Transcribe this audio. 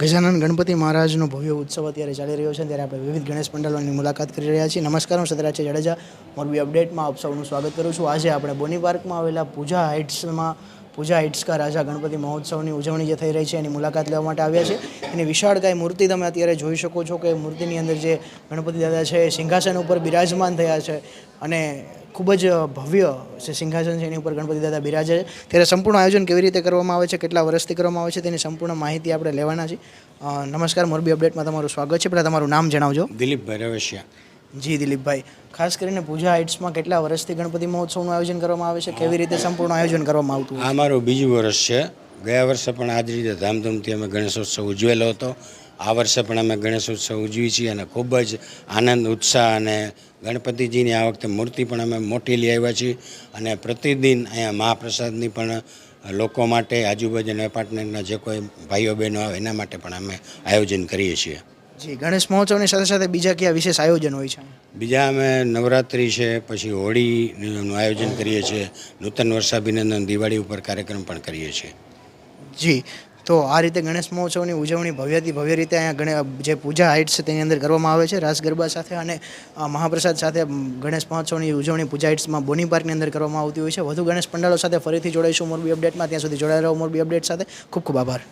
ગજાનન ગણપતિ મહારાજનો ભવ્ય ઉત્સવ અત્યારે ચાલી રહ્યો છે. ત્યારે આપણે વિવિધ ગણેશ પંડાલોની મુલાકાત કરી રહ્યા છીએ. નમસ્કાર, હું સદરાજ જાડેજા. મોરબી અપડેટમાં આપ સૌનું સ્વાગત કરું છું. આજે આપણે બોની પાર્કમાં આવેલા પૂજા હાઇટ્સમાં પૂજા હાઇટ્સ રાજા ગણપતિ મહોત્સવની ઉજવણી જે થઈ રહી છે, એની મુલાકાત લેવા માટે આવ્યા છે. એની વિશાળકાય મૂર્તિ તમે અત્યારે જોઈ શકો છો કે મૂર્તિની અંદર જે ગણપતિ દાદા છે એ સિંહાસન ઉપર બિરાજમાન થયા છે અને ખૂબ જ ભવ્ય જે સિંહાસન છે, એની ઉપર ગણપતિ દાદા બિરાજે છે. ત્યારે સંપૂર્ણ આયોજન કેવી રીતે કરવામાં આવે છે, કેટલા વર્ષથી કરવામાં આવે છે, તેની સંપૂર્ણ માહિતી આપણે લેવાના છીએ. નમસ્કાર, મોરબી અપડેટમાં તમારું સ્વાગત છે. પહેલાં તમારું નામ જણાવજો. દિલીપભાઈ રવેશિયા. જી દિલીપભાઈ. ખાસ કરીને પૂજા હાઇટ્સમાં કેટલા વર્ષથી ગણપતિ મહોત્સવનું આયોજન કરવામાં આવે છે? કેવી રીતે સંપૂર્ણ આયોજન કરવામાં આવતું આ મારું બીજું વર્ષ છે. ગયા વર્ષે પણ આ જ રીતે ધામધૂમથી અમે ગણેશોત્સવ ઉજવેલો હતો. આ વર્ષે પણ અમે ગણેશોત્સવ ઉજવી છીએ અને ખૂબ જ આનંદ, ઉત્સાહ અને ગણપતિજીની આ વખતે મૂર્તિ પણ અમે મોટી લઈ આવ્યા છીએ. અને પ્રતિદિન અહીંયા મહાપ્રસાદની પણ લોકો માટે, આજુબાજુના એપાર્ટમેન્ટના જે કોઈ ભાઈઓ બહેનો આવે, એના માટે પણ અમે આયોજન કરીએ છીએ. જી ગણેશ મહોત્સવની સાથે સાથે બીજા કયા વિશેષ આયોજન હોય છે? બીજા અમે નવરાત્રિ છે પછી હોળીનું આયોજન કરીએ છીએ નૂતન વર્ષાભિનંદન દિવાળી ઉપર કાર્યક્રમ પણ કરીએ છીએ. જી તો આ રીતે ગણેશ મહોત્સવની ઉજવણી ભવ્યથી ભવ્ય રીતે અહીંયા ગણે જે પૂજા હાઇટ્સ છે તેની અંદર કરવામાં આવે છે રાસ ગરબા સાથે અને મહાપ્રસાદ સાથે ગણેશ મહોત્સવની ઉજવણી પૂજા હાઇટ્સમાં બોની પાર્કની અંદર કરવામાં આવતી હોય છે. વધુ ગણેશ પંડાળો સાથે ફરીથી જોડાઈશું મોરબી અપડેટમાં. ત્યાં સુધી જોડાઈ રહો મોરબી અપડેટ સાથે. ખૂબ ખૂબ આભાર.